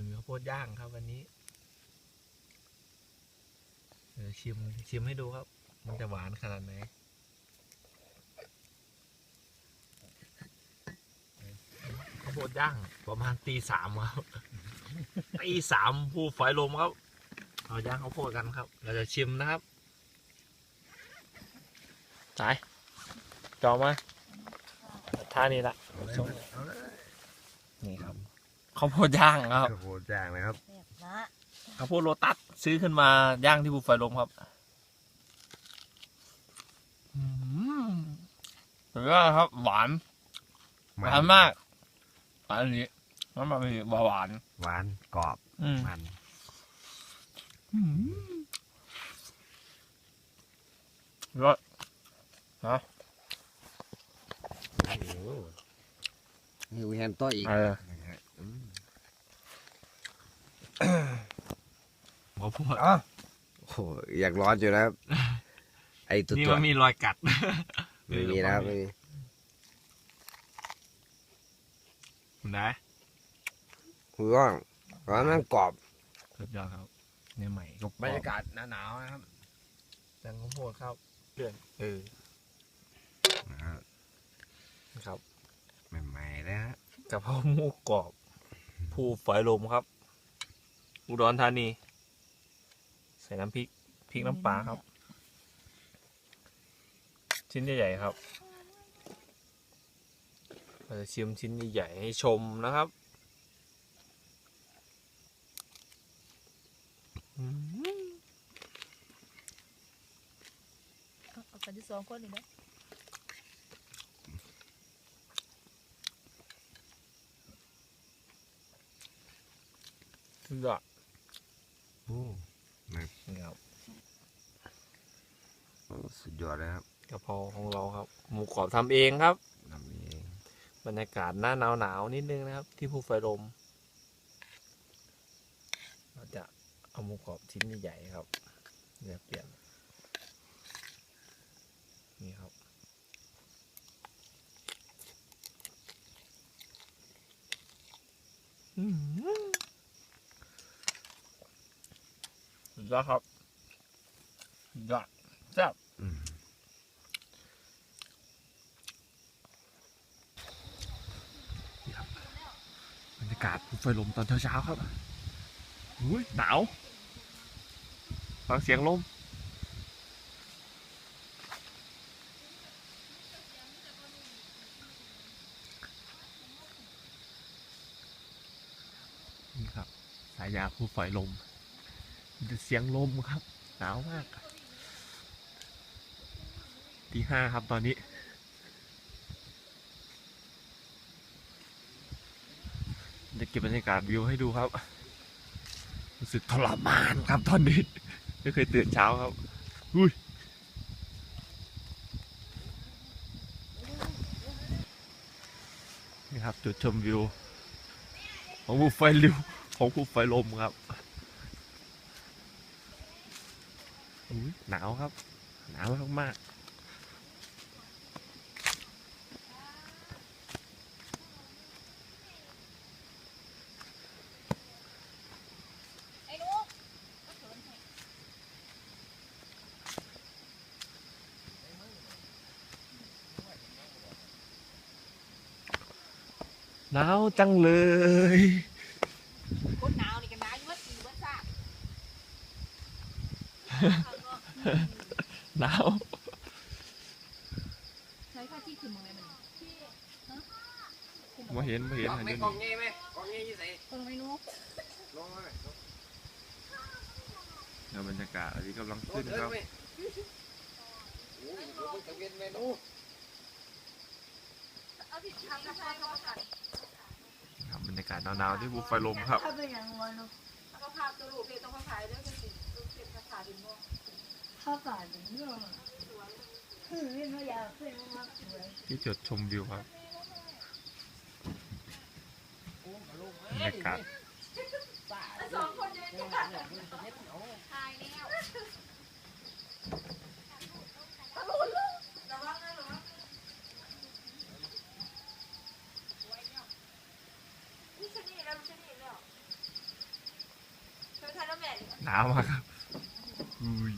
มันมีข้าวโพดย่างครับวันนี้เดี๋ยวชิมชิมให้ดูครับ มันจะหวานขนาดไหนข้าวโพดย่างประมาณตีสามครับตีสามภูฝอยลมครับเอาย่างข้าวโพดกันครับ เราจะชิมนะครับสายจอมาท่านี้ละเอาเลยนี่ครับ ข้าวโพดย่างครับโอ้โหแจ้งเลยครับแบบนะข้าวโพดโลตัสซื้อขึ้นมาย่างที่ภูไฟลมครับอืมสุดยอดครับ หวานหวานมากหวานอันนี้น้ำมันมีหวาน หวานกรอบอืมมันอืมยอดนี่วิแฮนตัวอีก เออ อืม ข้าวโพดโอ้โหอยากร้อนอยู่นะครับ ไอตัวนี่ตัวมันมีรอยกัดไม่มีนะครับไม่มีคุณได้หูร้อนร้อนมันกรอบสุดยอดครับเนี่ยใหม่ก็บรรยากาศหนาวๆนะครับแตงข้าวโพดครับเพื่อนเออครับใหม่ๆแล้วกะเพราหมูกรอบ ภูฝอยลมครับ อุดรธานีใส่น้ำพริกพริกน้ำปลาครับ ชิ้นใหญ่ๆครับเราจะชิมชิ้นใหญ่ๆให้ชมนะครับอืมเอาเอากันที่สองคนเลยนะสุดยอด โอ้นี่ครับสุดยอดเลยครับกะเพราของเราครับ หมูกรอบทำเองครับทำเองบรรยากาศหน้าหนาวหนาวๆนิดนึงนะครับ ที่ภูไฟลมเราจะเอาหมูกรอบชิ้นใหญ่ๆครับเดี๋ยวเปลี่ยนนี่ครับอืม สุดยอดครับสุดยอดแซ่บอืมบรรยากาศภูไฟลมตอนเช้าๆครับอุ้ยหนาวฟังเสียงลมนี่ครับ สายยาภูไฟลมมี เสียงลมครับ หนาวมากตีห้าครับตอนนี้ จะเก็บบรรยากาศวิวให้ดูครับ รู้สึกทรมานครับตอนนี้ ไม่เคยตื่นเช้าครับ อุ้ยนี่ครับจุดชมวิว ของภูไฟลิวของภูไฟลมครับอุ้ย หนาวครับ หนาวมากๆไอ้ลูกหนาวจังเลยคนหนาวนี่กันหนาวยุ่วัดสี่วัดซ่า หนาวใช้ผ้าที่คลุมอะไรมันมาเห็นมาเห็นอันนี้กองงี้ไหมกองงี้ยี่สิเออไม่รู้ลงมาไหมเนี่ยบรรยากาศอันนี้กำลังขึ้นครับโอ้ยเดี๋ยวมันจะเวียนเมนูเอาที่ทำราคาเท่ากันครับบรรยากาศหนาวๆที่ภูไฟลมครับถ้าเป็นอย่างวันเนาะเอาภาพตัวรูปเพจต้องมาถ่ายด้วยกันสิรูปเพจภาษาดินบ่ เขาก่อนถึงโลกขึ้นไม่พยาวขึ้นมากสวยที่จุดชมวิวครับบรรยากาศสองคนจะจะถ่ายแล้วตะลุนลูกระวังนะระวังนี่ชนีแล้วชนิดแล้วหนาวมากครับอุ้ย